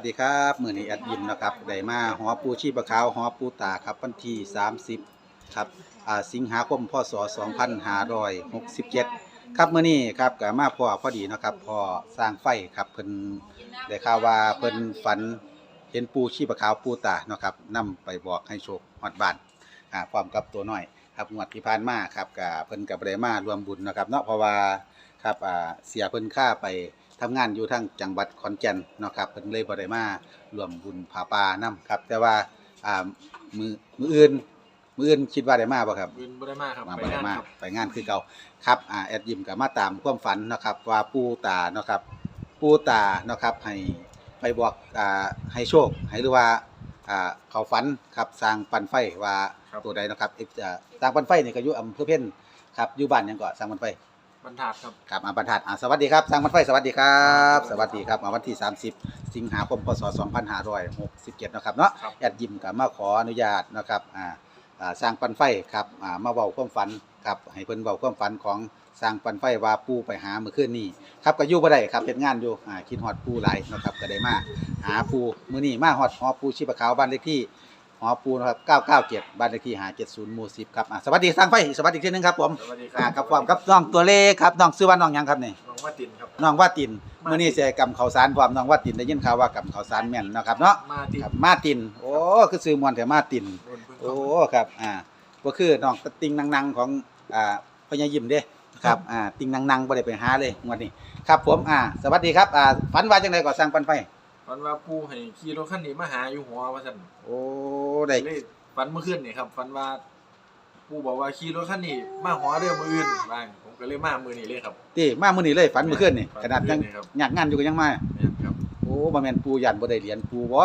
วัสดีครับมือนี้แอดยิมนะครับได้มาหอปูชีพขาวหอปูตาครับวันที่ 30 ครับอ่าสิงหาคมพศ2567 ครับมือนี้ครับก็มาพ่อพอดีนะครับพ่อสร้างไฟครับเพิ่นได้ข่าวว่าเพิ่นฝันเห็นปูชีพขาวปูตาเนาะครับนํไปบอกให้โชคฮอดบ้านอ่าพร้อมกับตัวน้อยครับงวดที่ผ่านมาครับก็เพิ่นก็บ่ได้มารวมบุญนะครับเนาะเพราะว่าครับอ่าเสียเพิ่นค่าไป ทำงานอยู่ทางจังหวัดขอนแก่นเนาะครับเพิ่นเลยบ่ได้มารวมบุญผาป่านํครับ แต่ว่าอ่ามือมืออื่นมืออื่นคิดว่าได้มาบ่ครับบินบ่ได้มากครับมาไปบ่ได้งานมาครับ ไปงานคือเก่าครับอ่าแอดยิมก็มาตามความฝันเนาะครับว่าปู่ตาเนาะครับปู่ตาเนาะครับให้ไปบอกอ่าให้โชคให้หรือว่าอ่าเขาฝันครับสร้างปันไฟว่าตัวใดเนาะครับเอ็กจะสร้างปันไฟนี่ก็อยู่อำเภอเพ็ญครับอยู่บ้านหยังก็สร้างปันไฟ บรรทัดครับ ครับอาบรรทัดอ่าสวัสดีครับสร้างมันไฟสวัสดีครับ สวัสดีครับมาวันที่ 30 สิงหาคมพศ2567นะครับเนาะครับแอดยิมกับมาขออนุญาตนะครับอ่าอ่าสร้างปันไฟครับอ่ามาเว้าความฝันครับให้เพิ่นเว้าความฝันของสร้างปันไฟว่าปู่ไปหาเมื่อคืนนี้ครับก็อยู่บ่ได้ครับเฮ็ดงานอยู่อ่าคิดฮอดปู่หลายนะครับก็ได้มาหาปู่มื้อนี้มาฮอดหอปู่ชีพขาวบ้านเลขที่ หอปู่นะครับ997บ้านเลขที่570หมู่10ครับอ่าสวัสดีสร้างไฟสวัสดีอีกทีหนึงครับผมสวัสดีคอ่ารับกับความกับน้องตัวเลขครับน้องชื่อว่าน้องหยังครับนี่น้องว่าตินครับ น้องว่าตินมาตินมื้อนี้สิให้กำข้าวสารพร้อมน้องว่าตินได้ยินข่าวว่ากำข้าวสารแม่นเนาะครับเนาะมาตินครับมาติน โอ้คือซื้อมวนแต่มาติน โดนพึ่งโอ้ครับอ่าบ่คือน้องตะติงนังๆของอ่าพญายิมเด้ครับอ่าติงนังๆบ่ได้ไปหาเลยงวดนี้ครับผมอ่าสวัสดีครับอ่าฝันว่าจังไดก็สร้างปันไฟ ฝันว่าปู่ให้ขี่รถคันนี้มาหาอยู่หัวว่าซั่นโอ้ได้เลยฝันเมื่อคืนนี่ครับฝันว่าปู่บอกว่าขี่รถคันนี้มาหัวเด้อมื้ออื่นว่าผมก็เลยมามื้อนี้เลยครับ ติมามื้อนี้เลยฝันเมื่อคืนนี่ฝันขนาดยังเมื่อคืนนี่ครับยากงานอยู่ก็ยังมาแม่นครับโอ้บ่แม่นปู่ยันบ่ได้เหรียญปู่บ่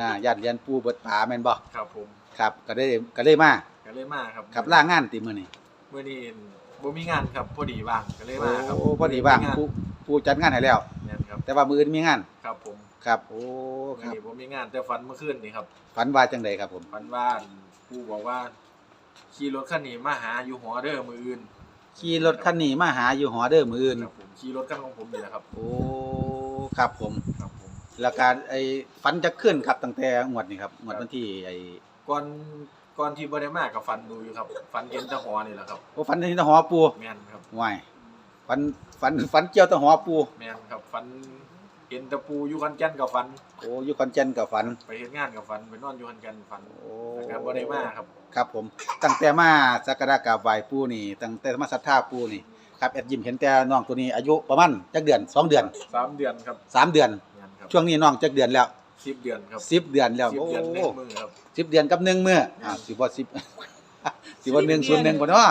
อ่ายันเหรียญปู่เบิดป่าแม่นบ่ครับผมครับ ก็ได้ก็เลยมาก็เลยมาครับครับลางานติมื้อนี้มื้อนี้บ่มีงานครับพอดีว่างก็เลยมาครับโอ้พอดีว่างมีนผู้ผู้จัดงานให้แล้วแม่นครับ แต่ว่ามืออื่นมีงาน ครับผม ครับโอ้คมื้อรับนี้บ่มีงานแต่ฝันเมื่อคืนนี่ครับฝันว่าจังไดครับผมฝันว่าปู่บอกว่า ขี่รถคันนี้มาหาอยู่หัวเด้อมื้ออื่นขี่รถคันนี้มาหาอยู่หอเด้อมืออื่นครับผมขี่รถคันของผมนี่แหละครับ โอ้ครับผมครับผมแล้วการไอ้ฝันจะขึ้นครับตั้งแต่งวดนี้ครับงวดวันที่ไอ้ก่อนก่อนที่บ่ได้มากับฝันดูอยู่ครับฝันเห็นแตะหอนี่แหละครับโอ้ฝันที่หอปูแม่นครับห่วยฝันฝันฝันเกี่ยวแตะหอปูแม่นครับฝัน เห็นแตะปูอยู่คันแก่นกับฝัน โอ้อยู่คอนเจนกับฝัน ไปเฮ็ดงานกับฝัน ไปนอนอยู่คันแก่นฝันโอ้แต่ก็บ่ได้มาครับ ครับผม ตั้งแต่มาสักการะกราบไหว้ปู่นี่ ตั้งแต่มาศรัทธาปู่นี่ ครับแอดยิมเห็นแต่น้องตัวนี้อายุประมาณจักเดือนสองเดือนสามเดือนครับสามเดือนแม่นครับช่วงนี้น้องจักเดือนแล้วสิบเดือนครับสิบเดือนแล้ว สิบโอ้เดือนหนึ่งมือครับ สิบเดือนกับหนึ่งมื้ออ่าสิบ่สิบ สิบ่หนึ่งศูนย์หนึ่งบ่เนาะ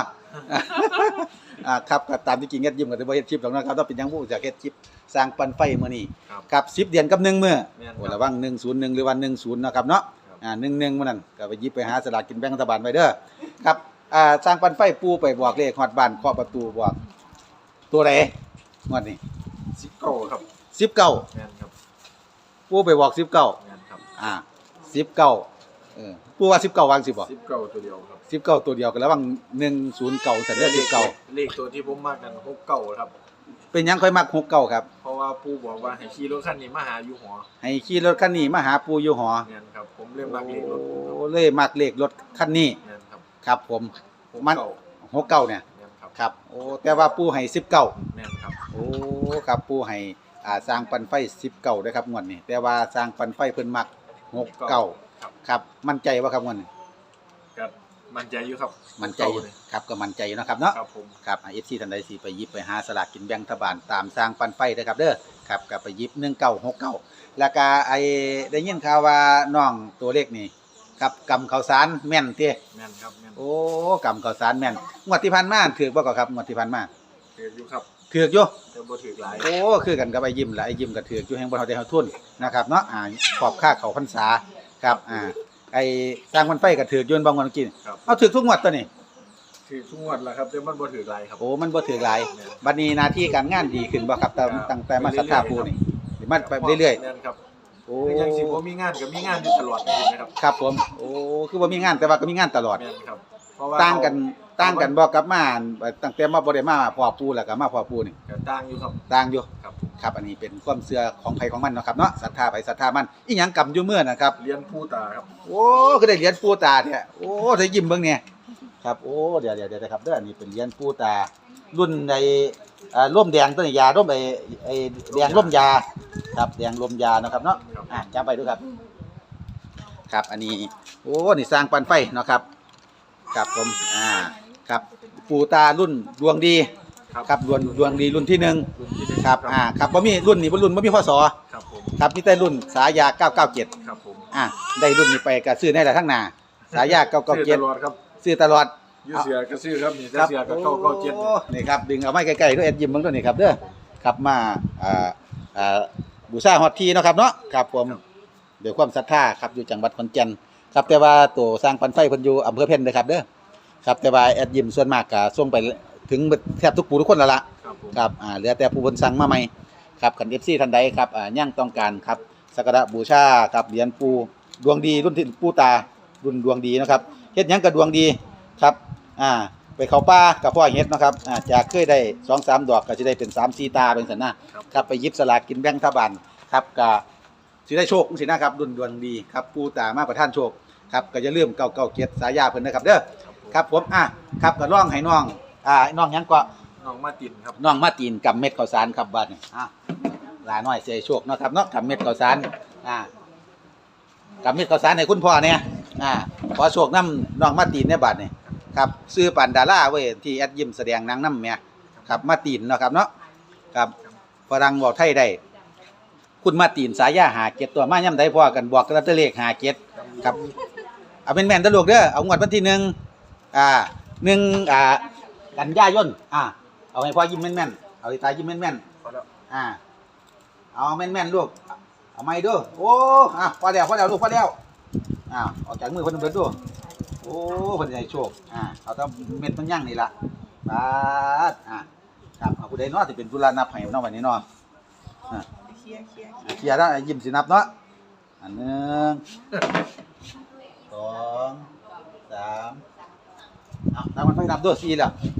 อ่าครับก็ตามที่จริงเฮ็ดยิ้มก็สิบ่เฮ็ดคลิปหรอกนะครับต้องเป็นหยังผู้จากเฮ็ดคลิปสร้างปันไฟมื้อนี้ครับกับสิบเดือนกับหนึ่งมื้อแม่นโอ้ครับระวัง101 หรือว่า10เนาะครับเนาะครับอ่า11มื้อนั้นก็ไปหยิบไปหาสลากกินแบ่งรัฐบาลไว้เด้อครับอ่าสร้างปันไฟปูไปบอกเลขฮอดบ้านเคาะประตูบอกตัวใดงวดนี้สิบเก้าครับ19แม่นครับปูไปบอก19 แม่นครับ อ่า19เออ ปูว่า19วางสิบ่สิบเก้าตัวเดียวครับสิบเก้าตัวเดียวกันแล้วบางหนึ่งศูนย์เก่าแต่เลือสิบเก้าเลขตัวที่ผมมักนั่นหกเก้าครับ เป็นหยังค่อยมักหกเก้าครับ เพราะว่าปู่บอกว่าให้ขี่รถคันนี้มาหาอยู่หัวให้ขี่รถคันนี้มาหาปูอยู่หอแม่นครับผมเริ่มมักเลขรถผมครับโอ้เลยมักเลขรถคันนี้แม่นครับครับผมหกมันเก้าหกเก้าเนี่ยแม่นครับครับโอ้แต่ว่าปูให้สิบเก้าแม่นครับโอ้ครับปูให้อ่าสร้างปันไฟสิบเก้าด้วยครับงวดนี้แต่ว่าสร้างปันไฟเพิ่นมักหกเก้า ครับ ครับ มั่นใจว่าครับงวดนี้ก็มั่นใจอยู่ครับมั่นใจอยู่ครับก็มั่นใจอยู่นะครับเนาะ ครับผม ครับเอฟซีท่านใดสิไปหยิบไปหาสลากกินแบ่งรัฐบาลตามสร้างปันไฟเด้อครับเด้อครับก็ไปหยิบ1969แล้วก็ไอ้ได้ยินข่าวว่าน้องตัวเลขนี่ครับกำข้าวสารแม่นเด้แม่นครับแม่นโอ้กำข้าวสารแม่นงวดที่ผ่านมาถือบ่ก็ครับงวดที่ผ่านมาถืออยู่ครับถือกอยู่แต่บ่ถือหลายโอ้คือกันกับไอ้ยิ้มล่ะไอ้ยิ้มก็ถือกอยู่แห่งบ่เฮาได้เฮาทุนนะครับเนาะอ่าขอบค่าเขาพรรษา ครับ อ่า ไอ้สร้างปันไฟก็ถือกอยู่บางวันกิน ครับ เอาถือกทุกงวดตัวนี้ถือทุกงวดแล้วครับแต่มันบ่ถือหลายครับ โอ้ มันบ่ถือกหลายแม่นบัดนี้หน้าที่การงานดีขึ้นบ่ครับแต่ตั้งแต่มาศรัทธาปู่นี่สิมาไปเรื่อยแม่นครับๆโอ้คือยังสิบ่มีงานก็มีงานอยู่ตลอดเลยนะครับครับผม โอ้ คือว่ามีงานแต่ว่าก็มีงานตลอด แม่นครับ เพราะว่าต่างกันต่างกันบ่กลับมาตั้งแต่มาบ่ได้มาพ่อปู่แล้วก็มาพ่อปู่นี่ก็ต่างอยู่ครับ ต่างอยู่ ครับผมครับอันนี้เป็นความเชื่อของไผของมันเนาะครับเนาะศรัทธาไปศรัทธามันอีหยังกำอยู่เมื่อนะครับเรียนผู้ตาครับ โอ้ก็ได้เหรียญปูตาเนี่ยโอ้ได้ยิ้มเบิ่งเนี่ยครับโอ้เดี๋ยวเดี๋ยวเดี๋ยวนะครับเด้ออันนี้เป็นเหรียญปูตา รุ่นในอ่าร่มแดงต้นยาร่มไอ้ไอ้แดงร่มยาครับแดงร่มยานะครับเนาะครับอะจำไปดูครับ ครับอันนี้โอ้นี่สร้างปันไฟเนาะครับครับผมอ่าครับปูตารุ่นดวงดี ครับ ครับดวงดวงดีรุ่นที่หนึ่งรุ่นที่หนึ่งครับอ่าครับบ่มีรุ่นนี้บ่รุ่นบ่มีพศครับผมครับมีแต่รุ่นสายา 997 ครับผมอ่อะได้รุ่นนี้ไปก็ซื้อได้หลายทั้งหน้าสายา ซื้อต997ลอดครับซื้อตลอดอยูเสียก็ซื้อครับนี่คถ้ารับเสียก็เก้าเก้าเจ็ดโอ้นี่ครับดึงเอาไม้ใกล้ๆด้วยเอ็ดยิ้มเบิ่งตัวนี้ครับเด้อครับมาอ่าอ่าบูชาฮอดทีเนาะครับเนาะครับผมด้วยความศรัทธาครับอยู่จังหวัดขอนแก่นครับแต่ว่าตัวสร้างปันไฟเพิ่นอยู่อำเภอเพ็ญเด้อครับเด้อครับแต่ว่าแอดยิ้มส่วนมากก็ส่งไป ถึงแทบทุกปู่ทุกคนแล้วล่ะครับผมครับอ่าเหลือแต่ผู้เพิ่นสั่งมาใหม่ครับคัน FC ท่านใดครับอ่ายังต้องการครับสักการะบูชาครับเหรียญปูดวงดีรุ่นที่ปูตารุ่นดวงดีนะครับเฮ็ดหยังก็ดวงดีครับอ่าไปเข้าป่ากับพ่อเฮ็ดเนาะครับอ่าจากเคยได้2 3ดอกก็สิได้เป็น3 4ตาเป็นซั่นนะครับครับไปหยิบสลากกินแบ่งรัฐบาลครับก็สิได้โชคจังซี่นะครับรุ่นดวงดีครับปูตามาประทานโชคครับก็อย่าลืม997สายาเพิ่นนะครับเด้อครับผมครับผมอะครับก็ร้องให้น้อง อ่าน้องหยังก็น้องมาตินครับ น้องมาตีนกับเม็ดข้าวสารครับบัดนี่อะหลาน้อยเสียโชคเนาะครับเนาะกับเม็ดข้าวสารอ่ากับเม็ดข้าวสารให้คุณพ่อเนี่ยอ่าขอโชคน้ำน้องมาตีนเนี่ยบัดนี่ครับซื้อปันดาราเว้ยที่แอดยิมแสดงหนางน้ำเนี่ยครับมาตีนเนาะครับเนาะครับฝรั่งบอกไทยได้ คุณมาตีนสายยาหาเก็ดตัวมาย่ำได้พ่อกันบอกกันตะเลขหาเก็ดครับเอาเป็นแม่นๆตะลูกเด้อเอางวดวันที่หนึ่งอ่าหนึ่งอ่า กันย่ายนอ่าเอาให้พ่อยิ้มแม่นๆเอาให้ตายิ้มแม่นพอแล้วๆอ่า เอาแม่นๆลูกเอาไม่ดูโอ้อะพอแล้วพอแล้วลูกพอแล้วอ้าวออกจากมือคนเบิดดูโอ้เพิ่นให้โชคอ่าเอาแต่เม็ดมันยั่งนี่ละบาดอ่าครับเอาผู้ใดเนาะที่เป็นผู้รับนับให้เนาะวันนี้เนาะอ่าเคลียร์เคลียร์เคลียร์แล้วยิ้มสินับเนาะอันหนึ่งสองสามเอาตามมันไฟนับด้วยสี่แล้วอืม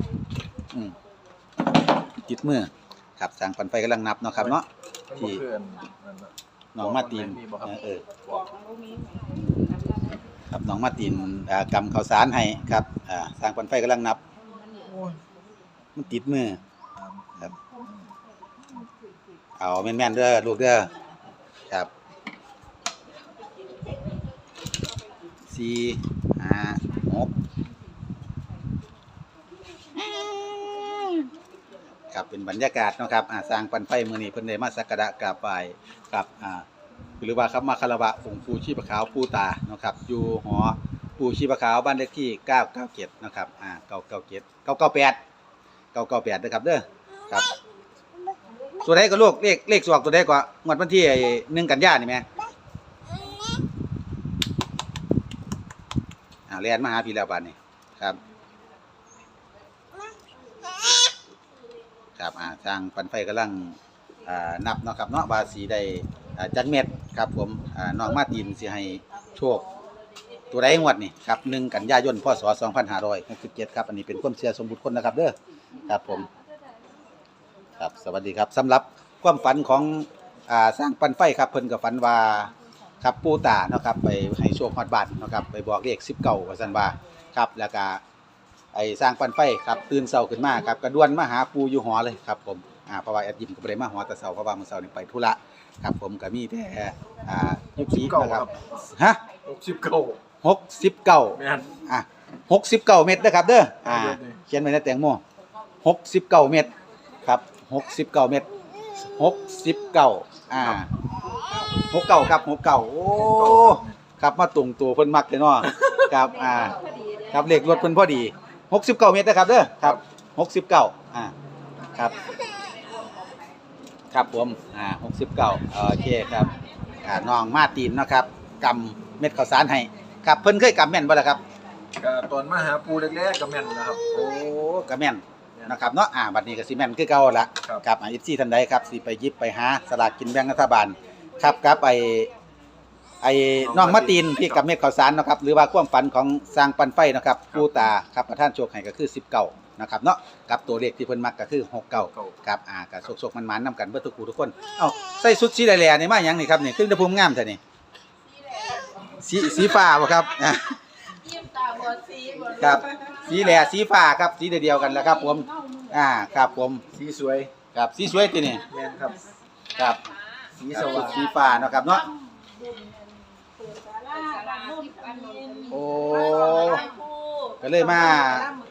จิตมือครับสั่งปันไฟกำลังนับเนาะครับเนาะมันบ่เกินนั่นน่ะน้องมาตีนมีบ่ครับเออ บอกมันบ่มีครับน้องมาตีนอ่ากำข้าวสารให้ครับอ่าสั่งปันไฟกำลังนับ โอ้ยมันติดมือตามครับ เอาแม่นๆเด้อลูกเด้อครับสี่ห้าหก ครับเป็นบรรยากาศเนาะครับอ่าสร้างปันไฟมือนี้เพิ่นได้มาสักการะกราบไหว้กับอ่าหรือว่าครับมาคารวะองค์ปู่ชีพขาวปู่ตาเนาะครับอยู่หอปู่ชีพขาวบ้านเลขที่ 997นะครับอ่า997 998 998นะครับเด้อครับ ตัวใดก็ลูกเลขเลขสวกตัวใดก็งวดวันที่หนึ่งกันยานี่แหม่อ่าเรียนมาหาพี่แล้วบาดนี้ครับ ครับอ่าทางปันไฟกำลังอ่านับเนาะครับเนาะว่าสีได้อ่าจักเม็ดครับผมอ่าน้องมาตินสิให้โชค ตัวใดงวดนี่ครับหนึ่งกันยายนพศ2567ครับ อันนี้เป็นความเชื่อสมบุติคนนะครับเด้อครับผม ครับสวัสดีครับสำหรับความฝันของอ่าสร้างปันไฟครับเพิ่นก็ฝันว่าครับปูตาเนาะครับไปให้โชคฮอดบ้านเนาะครับไปบอกเลข19ว่าซั่นว่าครับแล้วก็ ไอ้สร้างปันไฟครับตื่นเช้าขึ้นมาครับก็ด่วนมาหาปู่อยู่หอเลยครับผมอ่าเพราะว่าแอดยิมก็บ่ได้มาหอแต่เช้าเพราะว่ามื้อเช้านี่ไปธุระครับผมก็มีแต่อ่ายุคนี้นะครับฮะหกสิบเก้า69แม่นอะ69เม็ดนะครับเด้ออ่าเอาเบิดนี่เขียนไว้ในแตงโม69เม็ดครับ69เม็ด69อ่า69ครับ69โอ้ครับมาตรงตัวเพิ่นมักเลยเนาะครับอ่าครับเลขรถเพิ่นพอดี 69เม็ดนะครับเด้อครับ69อ่าครับ ครับผมอ่า69โอเคครับอ่าน้องมาตีนเนาะครับกำเม็ดข้าวสารให้ครับเพิ่นเคยกำแม่นบ่ล่ะครับก็ตอนมาหาปูแรกๆก็แม่นนะครับ โอ้กระแม่นนะครับเนาะอ่าบัดนี้ก็สิแม่นคือเก่าละครับครับอ่าอีซี่ท่านใดครับสิไปหยิบไปหาสลากกินแบ่งรัฐบาลครับครับไอ้ ไอ้น้องมะตีนพี่กับเม็ดข้าวสารเนาะครับหรือว่าความฝันของสร้างปันไฟเนาะครับผู้ตาครับประธานโชคให้ก็คือ19นะครับเนาะกับตัวเลขที่เพิ่นมักก็คือหกเก้าเก่าครับอ่าก็สกๆมันๆนํกันเบิดทุกคู่ทุกคนเอ้าใส่ชุดสีแหล่ๆนี่มาหยังนี่ครับนี่เครื่องตะพุมงามแท้นี่สีสีฟ้าบ่ครับอะยิ้มตาบอดสีบอดครับสีแหล่สีฟ้าครับสีเดียวกันแล้วครับผมอ่าครับผมสีสวยครับสีสวยตินี่แม่นครับครับสีสีสสว่าว่างงสีฟ้าเนาะครับเนาะ เปิดศาลาบ้าน โน่นปันนนโอ้ครูก็เลยมา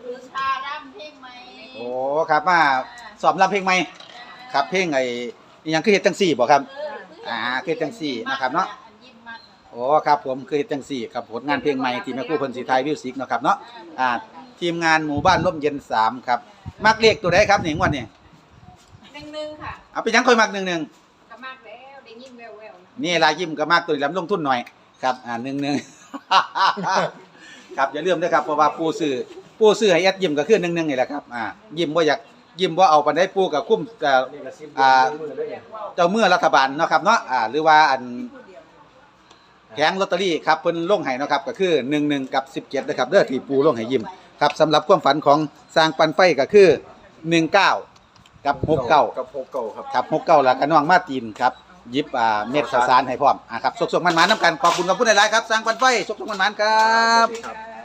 คือชาดำเพลงไหมโอ้ครับมาสอบรับเพลงใหม่ครับเพลงไอ้อิหยังคือเฮ็ดจังซี่บ่ครับ อ่าคือจังสี่นะครับเนาะยิ้มมักโอ้ครับผมคือเฮ็ดจังซี่ครับผลงานเพลงใหม่ที่แม่ครูเพิ่นสิถ่ายมิวสิกเนาะครับเนาะอ่าทีมงานหมู่บ้านร่มเย็นสามครับมักเลขตัวใดครับนี่งวดนี้หนึ่งหนึ่งค่ะเอาไปยังค่อยมักหนึ่งหนึ่งก็มากแล้วได้ยินแววแววนี่ลายยิ้มก็มักตัวนี้ลำลงทุนหน่อย ครับอ่าหนึ่งหนึ่ง ครับอย่าลืมด้วยครับเพราะว่าปูซื้อปูซื้อให้แอดยิ้มก็คือหนึ่งหนึ่งนี่แหละครับอ่ายิ้มบ่อยากยิ้มบ่เอาปานใดปูก็คุ้มเอ่อนี่ก็สิบอ่ามือด้วยเนี่ยเจ้าเมื่อรัฐบาลเนาะครับเนาะอ่าหรือว่าอันแผงลอตเตอรี่ครับเพิ่นลงให้เนาะครับก็คือ11กับ17นะครับเด้อที่ปูลงให้ยิ้มครับสำหรับความฝันของสร้างปันไฟก็คือ 19 กับ 69 กับหกเก่าครับครับ69แล้วก็น้องมาตีนครับห ยิบอ่าเม็ดข้าวสารให้พร้อมอ่าครับสุกๆมันๆน้ำกันขอบคุณกับผู้ใดหลายๆครับสร้างปันไฟสุกๆมันๆครับ ครับ